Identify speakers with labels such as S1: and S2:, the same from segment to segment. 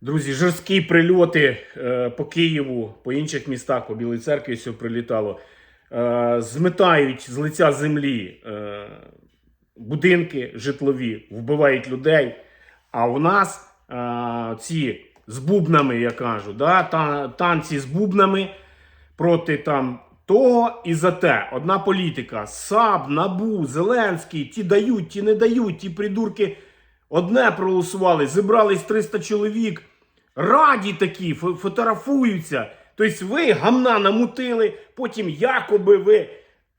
S1: Друзі, жорсткі прильоти е, по Києву, по інших містах, по Білій церкві все прилітало. Е, зметають з лиця землі е, будинки житлові, вбивають людей. А у нас ці з бубнами, я кажу, да, та, танці з бубнами проти там того і за те. Одна політика: САБ, НАБУ, Зеленський, ті дають, ті не дають, ті придурки одне проголосували, зібрались 300 чоловік, раді такі, фотографуються. Тобто ви гамна намутили, потім якоби ви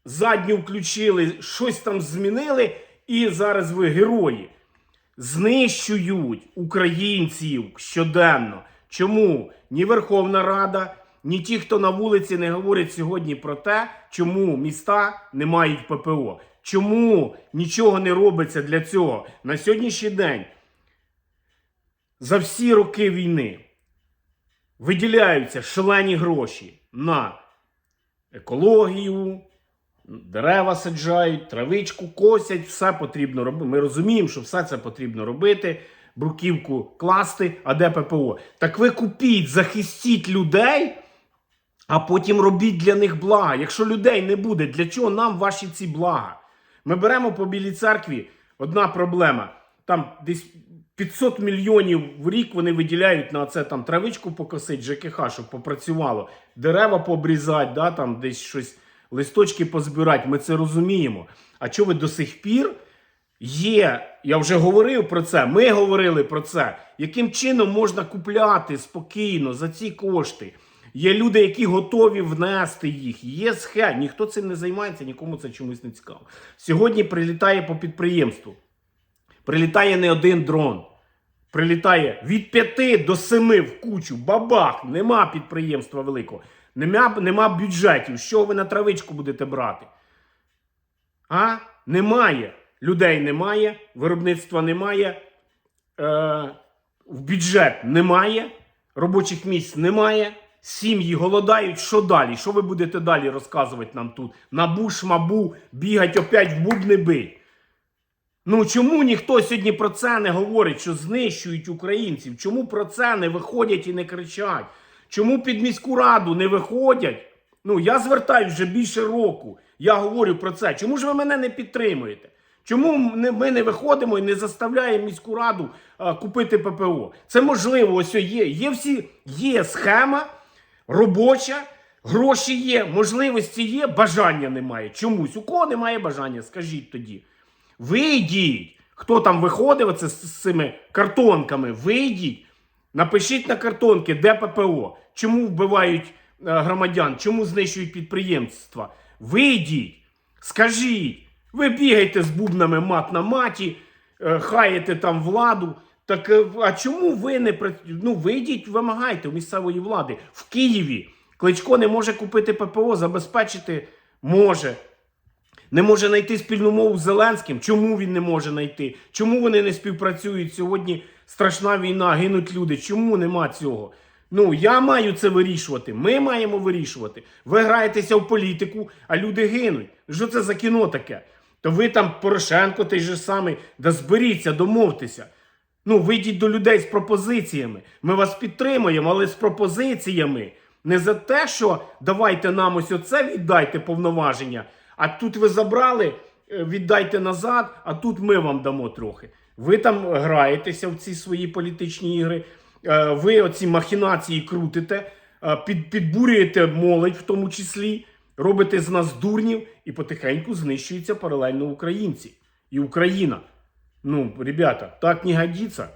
S1: задню включили, щось там змінили, і зараз ви герої. Знищують українців щоденно. Чому ні Верховна Рада, ні ті, хто на вулиці не говорять сьогодні про те, чому міста не мають ППО. Чому нічого не робиться для цього на сьогоднішній день? За всі роки війни виділяються шалені гроші на екологію, дерева саджають, травичку косять, все потрібно робити. Ми розуміємо, що все це потрібно робити, бруківку класти, а де ППО. Так ви купіть, захистіть людей, а потім робіть для них блага. Якщо людей не буде, для чого нам ваші ці блага? Ми беремо по Білій церкві одна проблема. Там десь 500 мільйонів в рік вони виділяють на це там травичку покосить, ЖКХ, щоб попрацювало, дерева пообрізати, да, там десь щось, листочки позбирати. Ми це розуміємо. А чого ви до сих пір є? Я вже говорив про це. Ми говорили про це. Яким чином можна купляти спокійно за ці кошти? Є люди, які готові внести їх. Є схем. Ніхто цим не займається, нікому це чомусь не цікаво. Сьогодні прилітає по підприємству. Прилітає не один дрон. Прилітає від 5 до 7 в кучу. Бабах! Нема підприємства великого. Нема, нема бюджетів. Що ви на травичку будете брати? А? Немає. Людей немає, виробництва немає, е, в бюджет немає, робочих місць немає, сім'ї голодають. Що далі? Що ви будете далі розказувати нам тут? Набу, шмабу, бігать опять в бубни бить. Ну чому ніхто сьогодні про це не говорить, що знищують українців? Чому про це не виходять і не кричать? Чому під міську раду не виходять? Ну я звертаюсь вже більше року. Я говорю про це. Чому ж ви мене не підтримуєте? Чому ми не виходимо і не заставляємо міську раду а, купити ППО? Це можливо, ось є. Є всі є схема робоча, гроші є, можливості є, бажання немає. Чомусь у кого немає бажання? Скажіть тоді. Вийдіть. Хто там виходив оце з, цими картонками? Вийдіть. Напишіть на картонки, де ППО, чому вбивають е, громадян, чому знищують підприємства. Вийдіть, скажіть, ви бігаєте з бубнами мат на маті, е, хаєте там владу. Так е, а чому ви не ну, вийдіть, вимагайте у місцевої влади в Києві? Кличко не може купити ППО, забезпечити може. Не може знайти спільну мову з Зеленським. Чому він не може знайти? Чому вони не співпрацюють? Сьогодні страшна війна, гинуть люди. Чому нема цього? Ну, я маю це вирішувати. Ми маємо вирішувати. Ви граєтеся в політику, а люди гинуть. Що це за кіно таке? То ви там Порошенко той же самий, да зберіться, домовтеся. Ну, вийдіть до людей з пропозиціями. Ми вас підтримуємо, але з пропозиціями. Не за те, що давайте нам ось оце віддайте повноваження, а тут ви забрали, е, віддайте назад, а тут ми вам дамо трохи. Ви там граєтеся в ці свої політичні ігри, е, ви оці махінації крутите, е, під, підбурюєте молодь в тому числі, робите з нас дурнів і потихеньку знищуються паралельно українці і Україна. Ну, ребята, так не годится.